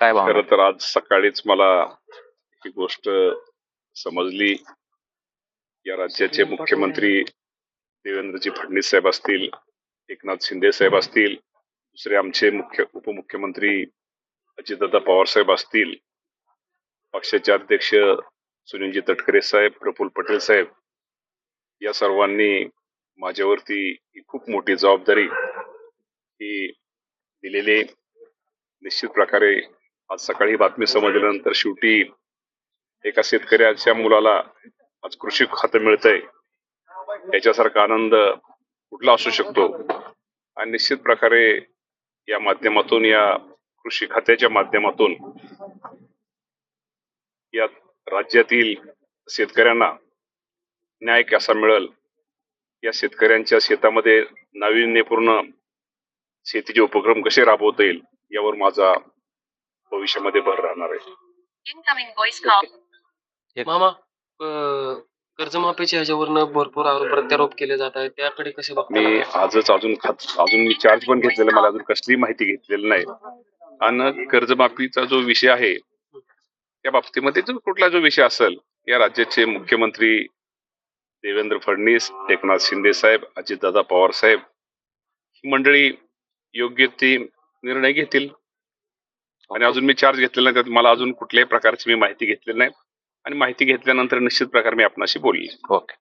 काय खरं तर आज सकाळीच मला ही गोष्ट समजली. या राज्याचे मुख्यमंत्री देवेंद्रजी फडणवीस साहेब असतील एकनाथ शिंदे साहेब असतील दुसरे आमचे मुख्य उपमुख्यमंत्री अजितदादा पवार साहेब असतील पक्षाचे अध्यक्ष सुनीलजी तटकरे साहेब प्रफुल्ल पटेल साहेब या सर्वांनी माझ्यावरती ही खूप मोठी जबाबदारी ही दिलेली निश्चित प्रकारे आज सकाळी बातमी समजल्यानंतर शेवटी एका शेतकऱ्याच्या मुलाला आज कृषी खातं मिळतंय. याच्यासारखा आनंद कुठला असू शकतो? आणि निश्चित प्रकारे या माध्यमातून या कृषी खात्याच्या माध्यमातून या राज्यातील शेतकऱ्यांना न्याय कसा मिळेल? या शेतकऱ्यांच्या शेतामध्ये नाविन्यपूर्ण शेतीचे उपक्रम कसे राबवता येईल? यावर माझा भविष्यामध्ये भर राहणार आहे. मामा कर्जमाफीच्या ह्याच्यावरनं भरपूर आरोप प्रत्यारोप केले जात आहेत. त्याकडे कसे मी आजच अजून खात अजून मी चार्ज पण घेतलेला मला अजून कसली माहिती घेतलेली नाही. आणि कर्जमाफीचा जो विषय आहे त्या बाबतीमध्ये जो कुठला जो विषय असेल या राज्याचे मुख्यमंत्री देवेंद्र फडणवीस एकनाथ शिंदे साहेब अजितदादा पवार साहेब ही मंडळी योग्य ते निर्णय घेतील. आणि अजून मी चार्ज घेतलेला नाही त्यात मला अजून कुठल्याही प्रकारची मी माहिती घेतलेली नाही. आणि माहिती घेतल्यानंतर निश्चित प्रकारे मी आपणाशी बोलेल. ओके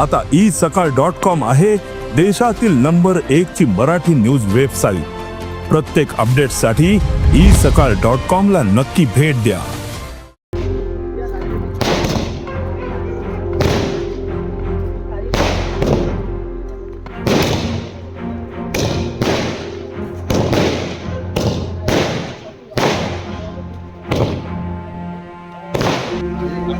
आता ई सकाळ डॉट कॉम आहे देशातील नंबर एक ची मराठी न्यूज वेबसाईट प्रत्येक अपडेटसाठी ई सकाळ डॉट कॉम ला नक्की भेट द्या.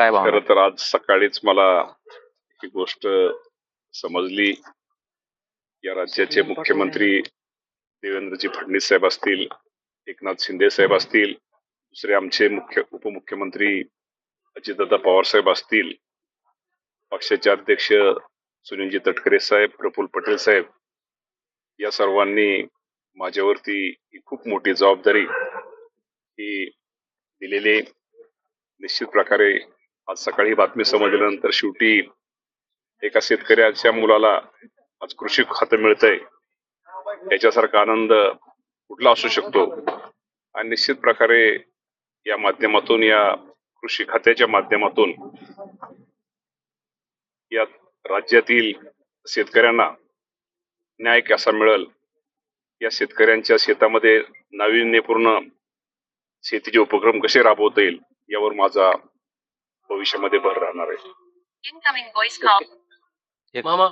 काय खरं तर आज सकाळीच मला ही गोष्ट समजली. या राज्याचे मुख्यमंत्री देवेंद्रजी फडणवीस साहेब असतील एकनाथ शिंदे साहेब असतील दुसरे आमचे मुख्य उपमुख्यमंत्री अजितदादा पवार साहेब असतील पक्षाचे अध्यक्ष सुनीलजी तटकरे साहेब प्रफुल्ल पटेल साहेब या सर्वांनी माझ्यावरती ही खूप मोठी जबाबदारी ही दिलेली निश्चित प्रकारे आज सकाळी बातमी समजल्यानंतर शेवटी एका शेतकऱ्याच्या मुलाला आज कृषी खातं मिळतंय. याच्यासारखा आनंद कुठला असू शकतो? आणि निश्चित प्रकारे या माध्यमातून या कृषी खात्याच्या माध्यमातून या राज्यातील शेतकऱ्यांना न्याय कसा मिळेल? या शेतकऱ्यांच्या शेतामध्ये नाविन्यपूर्ण शेतीचे उपक्रम कसे राबवता येईल? यावर माझा भविष्यामध्ये भर राहणार आहे. मामा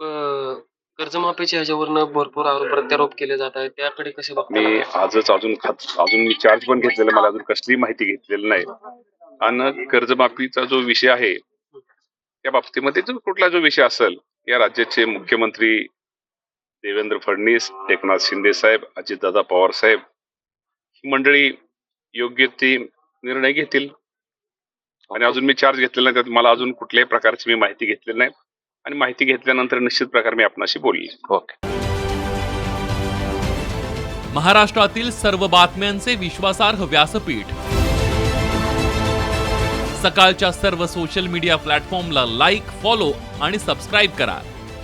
अं, कर्जमाफीच्या ह्याच्यावरनं भरपूर आरोप प्रत्यारोप केले जात आहेत. त्याकडे कसे मी आजच अजून खात अजून मी चार्ज पण घेतलेला मला अजून कसली माहिती घेतलेली नाही. आणि कर्जमाफीचा जो विषय आहे त्या बाबतीमध्ये जो कुठला जो विषय असेल या राज्याचे मुख्यमंत्री देवेंद्र फडणवीस एकनाथ शिंदे साहेब अजितदादा पवार साहेब ही मंडळी योग्य ते निर्णय घेतील. आणि अजून मी चार्ज घेतलेला नाही त्यात मला अजून कुठल्याही प्रकारची मी माहिती घेतलेली नाही. आणि माहिती घेतल्यानंतर निश्चित प्रकारे मी आपणाशी बोलेल. ओके महाराष्ट्रातील सर्व बातम्यांचे विश्वासार्ह व्यासपीठ. सकाळच्या सर्व सोशल मीडिया प्लॅटफॉर्मला लाईक फॉलो आणि सबस्क्राईब करा.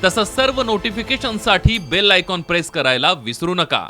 तसंच सर्व नोटिफिकेशनसाठी बेल आयकॉन प्रेस करायला विसरू नका.